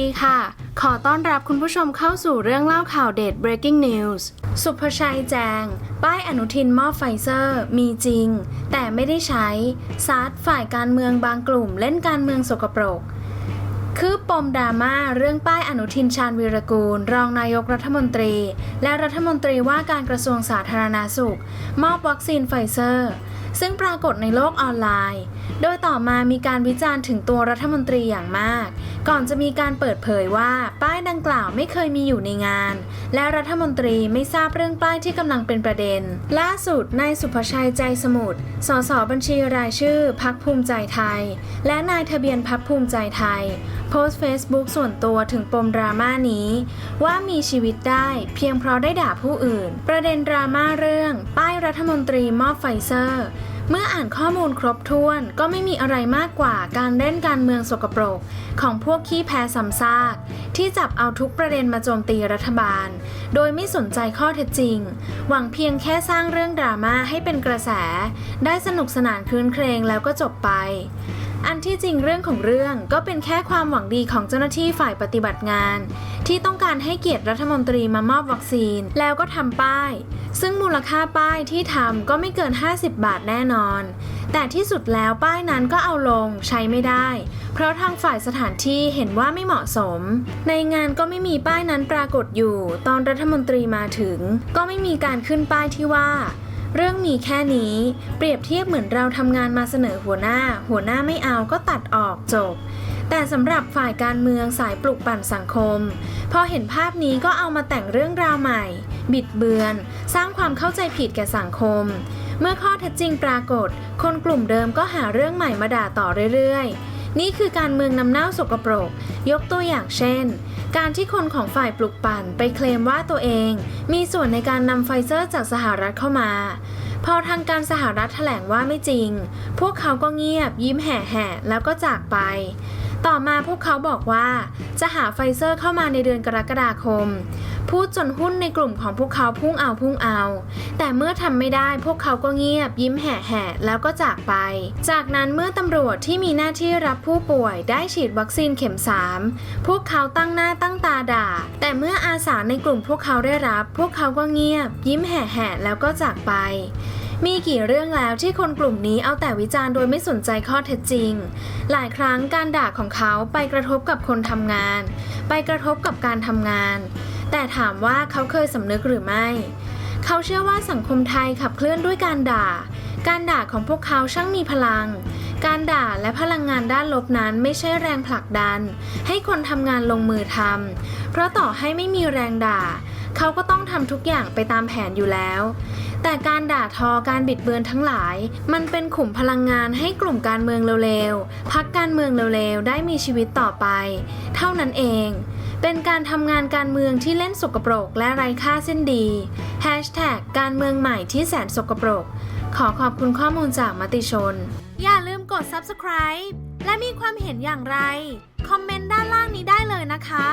ดีค่ะ ขอต้อนรับคุณผู้ชมเข้าสู่เรื่องเล่าข่าวเด็ด breaking news สุภชัยแจง ป้ายอนุทินมอบไฟเซอร์ มีจริง แต่ไม่ได้ใช้ซัดฝ่ายการเมืองบางกลุ่ม เล่นการเมืองสกปรก คือปมดราม่าเรื่องป้ายอนุทินชาญวีรกูล รองนายกรัฐมนตรี และรัฐมนตรีว่าการกระทรวงสาธารณาสุข มอบวัคซีนไฟเซอร์ ซึ่งปรากฏในโลกออนไลน์ โดยต่อมามีการวิจารณ์ถึงตัวรัฐมนตรีอย่างมาก ก่อนจะมีการเปิดเผยว่าป้ายดังกล่าวไม่เคยมีอยู่ในงาน และรัฐมนตรีไม่ทราบเรื่องป้ายที่กำลังเป็นประเด็น ล่าสุดนายสุภชัยใจสมุทร สสบัญชีรายชื่อพักภูมิใจไทย และนายทะเบียนพักภูมิใจไทย โพสต์เฟซบุ๊กส่วนตัวถึงปมดราม่านี้ ว่ามีชีวิตได้เพียงเพราะได้ด่าผู้อื่น ประเด็นดราม่าเรื่อง ป้ายรัฐมนตรีมอบไฟเซอร์ เมื่ออ่านข้อมูลครบถ้วนก็ไม่มีอะไรมากกว่าการเล่นการเมืองสกปรก ของพวกขี้แพ้ซ้ำซาก ที่จับเอาทุกประเด็นมาโจมตีรัฐบาล โดยไม่สนใจข้อเท็จจริง หวังเพียงแค่สร้างเรื่องดราม่าให้เป็นกระแส ได้สนุกสนานคืนเครงแล้วก็จบไป อันที่จริงเรื่องของเรื่องก็เป็นแค่ความหวังดีของเจ้าหน้าที่ฝ่ายปฏิบัติงาน ที่ต้องการให้เกียรติรัฐมนตรีมามอบวัคซีน แล้วก็ทำป้าย ซึ่งมูลค่าป้ายที่ทำก็ไม่เกิน 50 บาทแน่นอน แต่ที่สุดแล้วป้ายนั้นก็เอาลงใช้ไม่ได้ เพราะทางฝ่ายสถานที่เห็นว่าไม่เหมาะสม ในงานก็ไม่มีป้ายนั้นปรากฏอยู่ ตอนรัฐมนตรีมาถึง ก็ไม่มีการขึ้นป้ายที่ว่า เรื่องมีแค่นี้ เปรียบเทียบเหมือนเราทำงานมาเสนอหัวหน้า หัวหน้าไม่เอาก็ตัดออกจบ แต่สำหรับฝ่ายการเมืองสายปลุกปั่นสังคม พอเห็นภาพนี้ก็เอามาแต่งเรื่องราวใหม่ บิดเบือน สร้างความเข้าใจผิดแก่สังคม เมื่อข้อเท็จจริงปรากฏ คนกลุ่มเดิมก็หาเรื่องใหม่มาด่าต่อเรื่อยๆ นี่คือการเมืองนำเน่าสกปรก ยกตัวอย่างเช่น การที่คนของฝ่ายปลุกปั่นไปเคลมว่าตัวเอง มีส่วนในการนำไฟเซอร์จากสหรัฐเข้ามา พอทางการสหรัฐแถลงว่าไม่จริง พวกเขาก็เงียบยิ้มแห่ๆแล้วก็จากไป ต่อมาพวกเขาบอกว่า จะหาไฟเซอร์เข้ามาในเดือนกรกฎาคม พูดจนหุ้นในกลุ่มของพวกเขาพุ่งเอาพุ่งเอา แต่เมื่อทำไม่ได้พวกเขาก็เงียบ ยิ้มแห่ๆแล้วก็จากไป จากนั้นเมื่อตำรวจที่มีหน้าที่รับผู้ป่วยได้ฉีดวัคซีนเข็ม 3 พวกเขาตั้งหน้าตั้งตาด่า แต่เมื่ออาสาในกลุ่มพวกเขาได้รับ พวกเขาก็เงียบ ยิ้มแห่ๆแล้วก็จากไปมีกี่เรื่องแล้วที่คนกลุ่มนี้เอาแต่วิจารณ์โดยไม่สนใจข้อเท็จจริง หลายครั้งการด่าของเขาไปกระทบกับคนทำงาน ไปกระทบกับการทำงาน แต่ถามว่าเขาเคยสำนึกหรือไม่ เขาเชื่อว่าสังคมไทยขับเคลื่อนด้วยการด่า การด่าของพวกเขาช่างมีพลัง การด่าและพลังงานด้านลบนั้นไม่ใช่แรงผลักดัน ให้คนทำงานลงมือทำ เพราะต่อให้ไม่มีแรงด่า เขาก็ต้องทำทุกอย่างไปตามแผนอยู่แล้วแต่การด่าทอการบิดเบือนทั้งหลาย มันเป็นขุมพลังงานให้กลุ่มการเมืองเร็วๆ พักการเมืองเร็วๆ ได้มีชีวิตต่อไป เท่านั้นเอง เป็นการทำงานการเมืองที่เล่นสกปรกและไร้ค่าเส้นดีแฮชแท็กการเมืองใหม่ที่แสนสกปรก ขอขอบคุณข้อมูลจากมติชน อย่าลืมกด subscribe และมีความเห็นอย่างไร คอมเมนต์ด้านล่างนี้ได้เลยนะคะ